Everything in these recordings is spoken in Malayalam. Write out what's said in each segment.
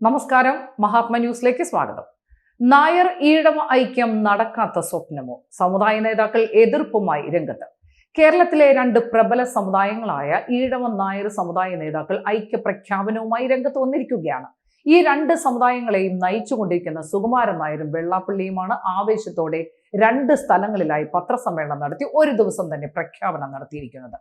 നമസ്കാരം. മഹാത്മ ന്യൂസിലേക്ക് സ്വാഗതം. നായർ ഈഴവ ഐക്യം നടക്കാത്ത സ്വപ്നമോ? സമുദായ നേതാക്കൾ എതിർപ്പുമായി രംഗത്ത്. കേരളത്തിലെ രണ്ട് പ്രബല സമുദായങ്ങളായ ഈഴവ നായർ സമുദായ നേതാക്കൾ ഐക്യ പ്രഖ്യാപനവുമായി രംഗത്ത് വന്നിരിക്കുകയാണ്. ഈ രണ്ട് സമുദായങ്ങളെയും നയിച്ചുകൊണ്ടിരിക്കുന്ന സുകുമാരൻ നായരും വെള്ളാപ്പള്ളിയുമാണ് ആവേശത്തോടെ രണ്ട് സ്ഥലങ്ങളിലായി പത്രസമ്മേളനം നടത്തി ഒരു ദിവസം തന്നെ പ്രഖ്യാപനം നടത്തിയിരിക്കുന്നത്.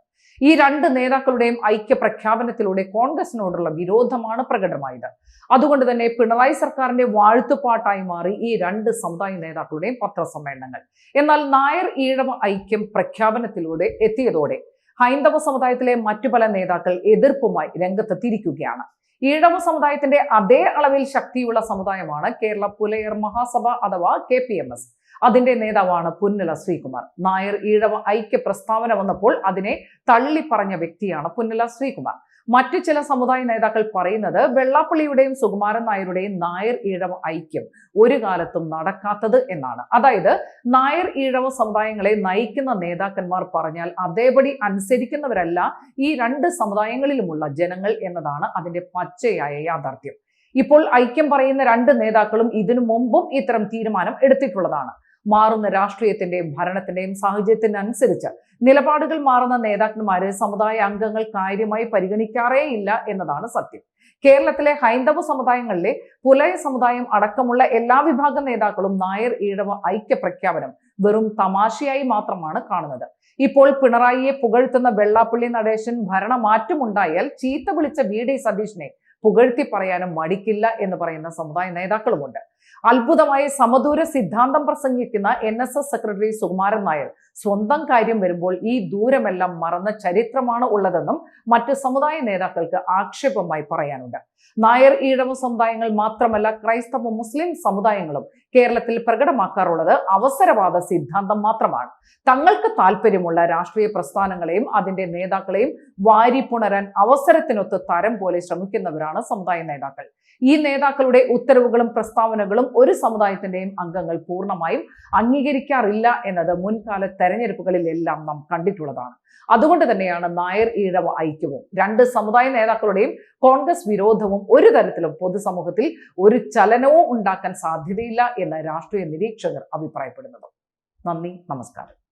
ഈ രണ്ട് നേതാക്കളുടെയും ഐക്യ പ്രഖ്യാപനത്തിലൂടെ കോൺഗ്രസിനോടുള്ള വിരോധമാണ് പ്രകടമായത്. അതുകൊണ്ട് തന്നെ പിണറായി സർക്കാരിന്റെ വാഴ്ത്തുപാട്ടായി മാറി ഈ രണ്ട് സമുദായ നേതാക്കളുടെയും പത്രസമ്മേളനങ്ങൾ. എന്നാൽ നായർ ഈഴവ ഐക്യം പ്രഖ്യാപനത്തിലൂടെ എത്തിയതോടെ ഹൈന്ദവ സമുദായത്തിലെ മറ്റു പല നേതാക്കൾ എതിർപ്പുമായി രംഗത്തെത്തിയിരിക്കുകയാണ്. ഈഴവ സമുദായത്തിന്റെ അതേ അളവിൽ ശക്തിയുള്ള സമുദായമാണ് കേരള പുലയർ മഹാസഭ അഥവാ കെ പി എം എസ്. അതിന്റെ നേതാവാണ് പുന്നല ശ്രീകുമാർ. നായർ ഈഴവ ഐക്യ പ്രസ്താവന വന്നപ്പോൾ അതിനെ തള്ളിപ്പറഞ്ഞ വ്യക്തിയാണ് പുന്നല ശ്രീകുമാർ. മറ്റു ചില സമുദായ നേതാക്കൾ പറയുന്നത് വെള്ളാപ്പള്ളിയുടെയും സുകുമാരൻ നായരുടെയും നായർ ഈഴവ ഐക്യം ഒരു കാലത്തും നടക്കാത്തത് എന്നാണ്. അതായത് നായർ ഈഴവ സമുദായങ്ങളെ നയിക്കുന്ന നേതാക്കന്മാർ പറഞ്ഞാൽ അതേപടി അനുസരിക്കുന്നവരല്ല ഈ രണ്ട് സമുദായങ്ങളിലുമുള്ള ജനങ്ങൾ എന്നതാണ് അതിന്റെ പച്ചയായ യാഥാർത്ഥ്യം. ഇപ്പോൾ ഐക്യം പറയുന്ന രണ്ട് നേതാക്കളും ഇതിനു മുമ്പും ഇത്തരം തീരുമാനം എടുത്തിട്ടുള്ളതാണ്. മാറുന്ന രാഷ്ട്രീയത്തിന്റെയും ഭരണത്തിന്റെയും സാഹചര്യത്തിനനുസരിച്ച് നിലപാടുകൾ മാറുന്ന നേതാക്കന്മാരെ സമുദായ അംഗങ്ങൾ കാര്യമായി പരിഗണിക്കാറേയില്ല എന്നതാണ് സത്യം. കേരളത്തിലെ ഹൈന്ദവ സമുദായങ്ങളിലെ പുലയ സമുദായം അടക്കമുള്ള എല്ലാ വിഭാഗം നേതാക്കളും നായർ ഈഴവ ഐക്യ പ്രഖ്യാപനം വെറും തമാശയായി മാത്രമാണ് കാണുന്നത്. ഇപ്പോൾ പിണറായിയെ പുകഴ്ത്തുന്ന വെള്ളാപ്പള്ളി നടേശൻ ഭരണമാറ്റമുണ്ടായാൽ ചീത്ത വിളിച്ച വി ഡി സതീഷിനെ പുകഴ്ത്തി പറയാനും മടിക്കില്ല എന്ന് പറയുന്ന സമുദായ നേതാക്കളുമുണ്ട്. അത്ഭുതമായി സമദൂര സിദ്ധാന്തം പ്രസംഗിക്കുന്ന N S S secretary Sukumaran Nair സ്വന്തം കാര്യം വരുമ്പോൾ ഈ ദൂരമെല്ലാം മറന്ന ചരിത്രമാണ് ഉള്ളതെന്നും മറ്റ് സമുദായ നേതാക്കൾക്ക് ആക്ഷേപമായി പറയാനുണ്ട്. നായർ ഈഴവ സമുദായങ്ങൾ മാത്രമല്ല ക്രൈസ്തവ മുസ്ലിം സമുദായങ്ങളും കേരളത്തിൽ പ്രകടമാക്കാറുള്ളത് അവസരവാദ സിദ്ധാന്തം മാത്രമാണ്. തങ്ങൾക്ക് താല്പര്യമുള്ള രാഷ്ട്രീയ പ്രസ്ഥാനങ്ങളെയും അതിന്റെ നേതാക്കളെയും വാരി പുണരാൻ അവസരത്തിനൊത്ത് തരം പോലെ ശ്രമിക്കുന്നവരാണ് സമുദായ നേതാക്കൾ. ഈ നേതാക്കളുടെ ഉത്തരവുകളും പ്രസ്താവനകളും ഒരു സമുദായത്തിന്റെയും അംഗങ്ങൾ പൂർണമായും അംഗീകരിക്കാറില്ല എന്നത് മുൻകാല തെരഞ്ഞെടുപ്പുകളിലെല്ലാം നാം കണ്ടിട്ടുള്ളതാണ്. അതുകൊണ്ട് തന്നെയാണ് നായർ ഈഴവ ഐക്യവും. രണ്ട് സമുദായ നേതാക്കളുടെയും കോൺഗ്രസ് വിരോധവും ഒരു തരത്തിലും പൊതുസമൂഹത്തിൽ ഒരു ചലനവും ഉണ്ടാക്കാൻ സാധ്യതയില്ല എന്ന് രാഷ്ട്രീയ നിരീക്ഷകർ അഭിപ്രായപ്പെടുന്നത്. നന്ദി നമസ്കാരം.